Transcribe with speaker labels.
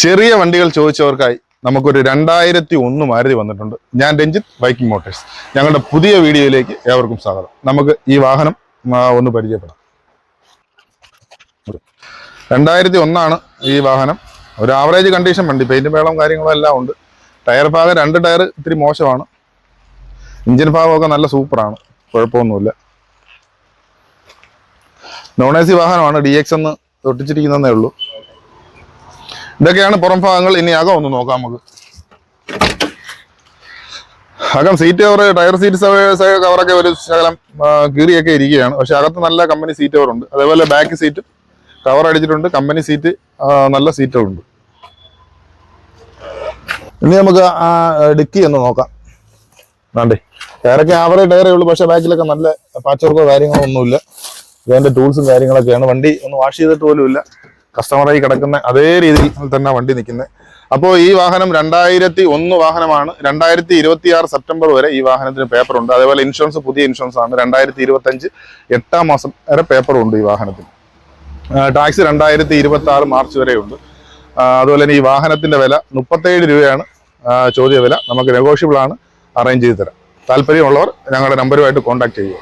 Speaker 1: ചെറിയ വണ്ടികൾ ചോദിച്ചവർക്കായി നമുക്കൊരു രണ്ടായിരത്തി ഒന്ന് മാരുതി വന്നിട്ടുണ്ട്. ഞാൻ രഞ്ജിത്ത് ബൈക്കിംഗ് മോട്ടേഴ്സ് ഞങ്ങളുടെ പുതിയ വീഡിയോയിലേക്ക് ഏവർക്കും സ്വാഗതം. നമുക്ക് ഈ വാഹനം ഒന്ന് പരിചയപ്പെടാം. രണ്ടായിരത്തി ഒന്നാണ് ഈ വാഹനം. ഒരു ആവറേജ് കണ്ടീഷൻ വണ്ടി പെയിന്റ് മേളം കാര്യങ്ങളും എല്ലാം ഉണ്ട്. ടയർ ഭാഗം രണ്ട് ടയർ ഇത്തിരി മോശമാണ്. എഞ്ചിൻ ഭാഗമൊക്കെ നല്ല സൂപ്പറാണ്. കുഴപ്പമൊന്നുമില്ല. നോൺ എ സി വാഹനമാണ്. ഡി എക്സ് എന്ന് തൊട്ടിച്ചിരിക്കുന്നതേ ഉള്ളൂ. ഇതൊക്കെയാണ് പുറം ഭാഗങ്ങൾ. ഇനി അകം ഒന്ന് നോക്കാം നമുക്ക്. അകം സീറ്റ് കവർ ടയർ സീറ്റ് കവറൊക്കെ ഒരു ശകലം കീറിയൊക്കെ ഇരിക്കുകയാണ്. പക്ഷെ അകത്ത് നല്ല കമ്പനി സീറ്റ് കവറുണ്ട് അതേപോലെ ബാക്ക് സീറ്റ് കവർ അടിച്ചിട്ടുണ്ട്. കമ്പനി സീറ്റ് നല്ല സീറ്റുകളുണ്ട് ഇനി നമുക്ക് ആ ഡിക്കി ഒന്ന് നോക്കാം. വേണ്ടേ ടയറൊക്കെ ആവറേജ് ടയറേ ഉള്ളൂ. പക്ഷെ ബാക്കിലൊക്കെ നല്ല പാച്ചവർക്കോ കാര്യങ്ങളോ ഒന്നുമില്ല. ഇതിന്റെ ടൂൾസും കാര്യങ്ങളൊക്കെയാണ്. വണ്ടി ഒന്ന് വാഷ് ചെയ്തിട്ട് പോലും ഇല്ല കസ്റ്റമറായി കിടക്കുന്ന അതേ രീതിയിൽ തന്നെ വണ്ടി നിൽക്കുന്നത് അപ്പോൾ ഈ വാഹനം രണ്ടായിരത്തി ഒന്ന് വാഹനമാണ്. രണ്ടായിരത്തി ഇരുപത്തി ആറ് സെപ്റ്റംബർ വരെ ഈ വാഹനത്തിന് പേപ്പർ ഉണ്ട് അതേപോലെ ഇൻഷുറൻസ് പുതിയ ഇൻഷുറൻസ് ആണ്. രണ്ടായിരത്തി ഇരുപത്തി അഞ്ച് എട്ടാം മാസം വരെ പേപ്പർ ഉണ്ട് ഈ വാഹനത്തിന്. ടാക്സ് രണ്ടായിരത്തി ഇരുപത്തി ആറ് മാർച്ച് വരെ ഉണ്ട് ആ, അതുപോലെ തന്നെ ഈ വാഹനത്തിന്റെ വില മുപ്പത്തേഴ് രൂപയാണ്. ചോദ്യ വില നമുക്ക് നെഗോഷ്യബിൾ ആണ്. അറേഞ്ച് ചെയ്ത് തരാം. താല്പര്യമുള്ളവർ ഞങ്ങളുടെ നമ്പറുമായിട്ട് കോൺടാക്ട് ചെയ്യുക.